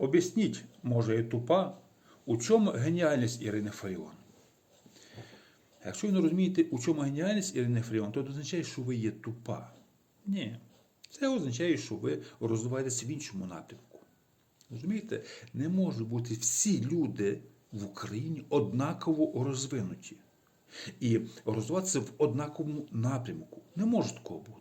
Об'ясніть, може, і тупа, у чому геніальність Ірини Фаріон? Якщо ви не розумієте, у чому геніальність Ірини Фаріон, то це означає, що ви є тупа. Ні. Це означає, що ви розвиваєтеся в іншому напрямку. Розумієте, не можуть бути всі люди в Україні однаково розвинуті. І розвиватися в однаковому напрямку. Не може такого бути.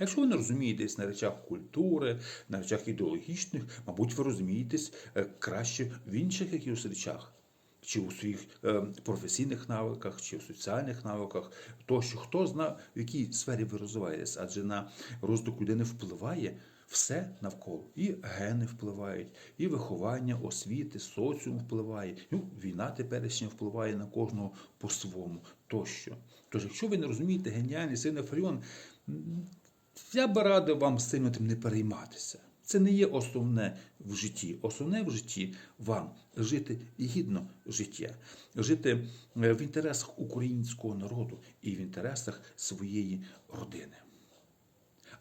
Якщо ви не розумієтесь на речах культури, на речах ідеологічних, мабуть, ви розумієтесь е, краще в інших якихось речах, чи у своїх е, професійних навиках, чи у соціальних навиках, тощо хто знає, в якій сфері ви розвиваєтесь, адже на розвиток людини впливає все навколо. І гени впливають, і виховання, освіти, соціум впливає. Ну, війна теперішня впливає на кожного по-своєму тощо. Тож, якщо ви не розумієте геніальність Ірини Фаріон, я би радив вам сильно тим не перейматися. Це не є основне в житті. Основне в житті вам жити гідно життя, жити е, в інтересах українського народу і в інтересах своєї родини.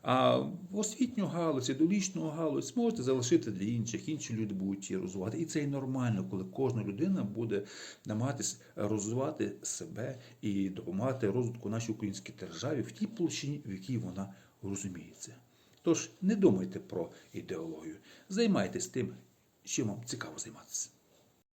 А освітню галузь, ідеологічну галузь можете залишити для інших, інші люди будуть її розвивати. І це і нормально, коли кожна людина буде намагатись розвивати себе і допомагати розвитку нашій українській державі в тій площині, в якій вона розуміється. Тож не думайте про ідеологію, займайтесь тим, чим вам цікаво займатися.